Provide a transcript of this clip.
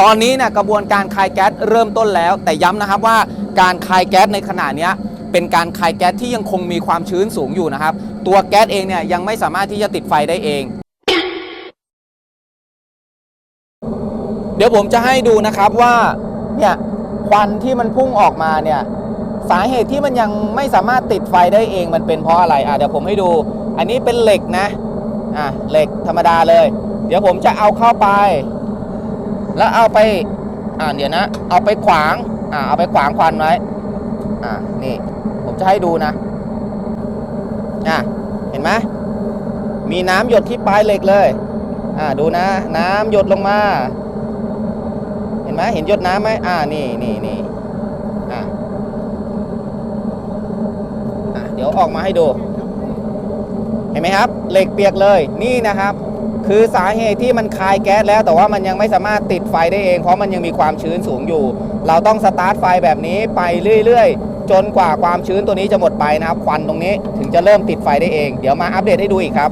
ตอนนี้เนี่ยกระบวนการคายแก๊สเริ่มต้นแล้ว แต่ย้ำนะครับว่าการคายแก๊สในขณะนี้เป็นการคายแก๊สที่ยังคงมีความชื้นสูงอยู่นะครับ ตัวแก๊สเองเนี่ยยังไม่สามารถที่จะติดไฟได้เอง เดี๋ยวผมจะให้ดูนะครับว่าเนี่ยควันที่มันพุ่งออกมาเนี่ยสาเหตุที่มันยังไม่สามารถติดไฟได้เองมันเป็นเพราะอะไรอะเดี๋ยวผมให้ดู อันนี้เป็นเหล็กนะอะเหล็กธรรมดาเลย เดี๋ยวผมจะเอาเข้าไป แล้วเอาไปอ่าเดี๋ยวนะ เอาไปขวางอ่าเอาไปขวางควันไว้อ่านี่ ผมจะให้ดูนะอะเห็นไหมมีน้ำหยดที่ปลายเหล็กเลย อ่าดูนะ น้ำหยดลงมา เห็นไหมเห็นหยดน้ำไหมอ่านี่นี่นี่อ่าอะเดี๋ยวออกมาให้ดู เห็นไหมครับ เหล็กเปียกเลยนี่นะครับ คือสาเหตุที่มันคายแก๊สแล้ว แต่ว่ามันยังไม่สามารถติดไฟได้เอง เพราะมันยังมีความชื้นสูงอยู่ เราต้องสตาร์ทไฟแบบนี้ไปเรื่อยๆ จนกว่าความชื้นตัวนี้จะหมดไปนะครับควันตรงนี้ถึงจะเริ่มติดไฟได้เอง เดี๋ยวมาอัปเดตให้ดูอีกครับ